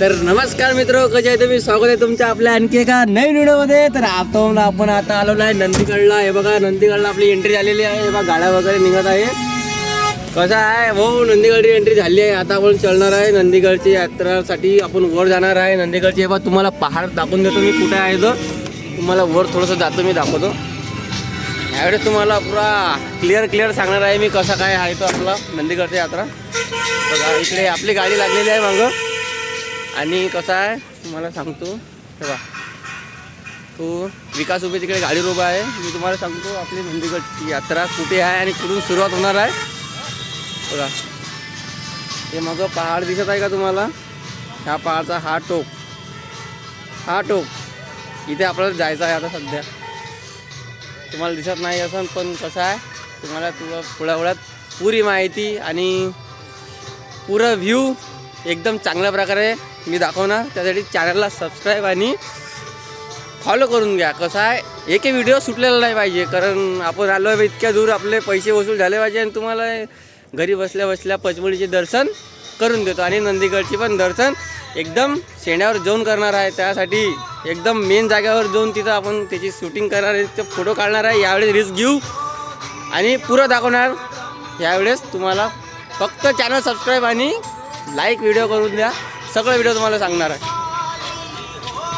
तर नमस्कार मित्र कसे आहे तुम्ही? स्वागत आहे तुमच्या आपल्या आणखी एका नवीन व्हिडिओमध्ये. तर आता आपण आता आलेलो आहे नंदीगडला. हे बघा नंदीगडला आपली एंट्री झालेली आहे. हे बघा गाड्या वगैरे निघत आहे. कसं आहे? हो नंदीगडची एंट्री झाली आहे. आता आपण चलणार आहे नंदीगडची यात्रासाठी. आपण वर जाणार आहे. नंदीगडची हे बघा तुम्हाला पहाड दाखवून देतो मी कुठे आहे तो. तुम्हाला वर थोडंसं जातो मी दाखवतो. यावेळेस तुम्हाला पुरा क्लिअर क्लिअर सांगणार आहे मी कसा काय आहे तो आपला नंदीगडची यात्रा. बघा इकडे आपली गाडी लागलेली आहे मागं. आणि कसं आहे तुम्हाला सांगतो. तेव्हा तो विकास उभे तिकडे गाडी उभा आहे. मी तुम्हाला सांगतो आपली मंदिरगडची यात्रा कुठे आहे आणि कुठून सुरुवात होणार आहे. बघा. हे मग पहाड दिसत आहे का तुम्हाला? ह्या पहाडचा हा टोक. हा टोक. इथे आपल्याला जायचं आहे आता सध्या. तुम्हाला दिसत नाही असं पण कसं आहे तुम्हाला तुला थोड्या वेळात पुरी माहिती आणि पुरं व्ह्यू एकदम चांगल्या प्रकारे मी दाखवणार. त्यासाठी चॅनलला सबस्क्राईब आणि फॉलो करून घ्या. कसं आहे एक व्हिडिओ सुटलेला नाही पाहिजे. कारण आपण आलो आहे इतक्या दूर आपले पैसे वसूल झाले पाहिजे आणि तुम्हाला घरी बसल्या बसल्या पचमडीचे दर्शन करून देतो. आणि नंदीगडची पण दर्शन एकदम शेण्यावर जाऊन करणार आहे. त्यासाठी एकदम मेन जागेवर जाऊन तिथं आपण त्याची शूटिंग करणार आहे. ते फोटो काढणार आहे. यावेळेस रिस्क घेऊ आणि पुरं दाखवणार. यावेळेस तुम्हाला फक्त चॅनल सबस्क्राईब आणि लाईक व्हिडिओ करून द्या. सगळं व्हिडिओ तुम्हाला सांगणार आहे.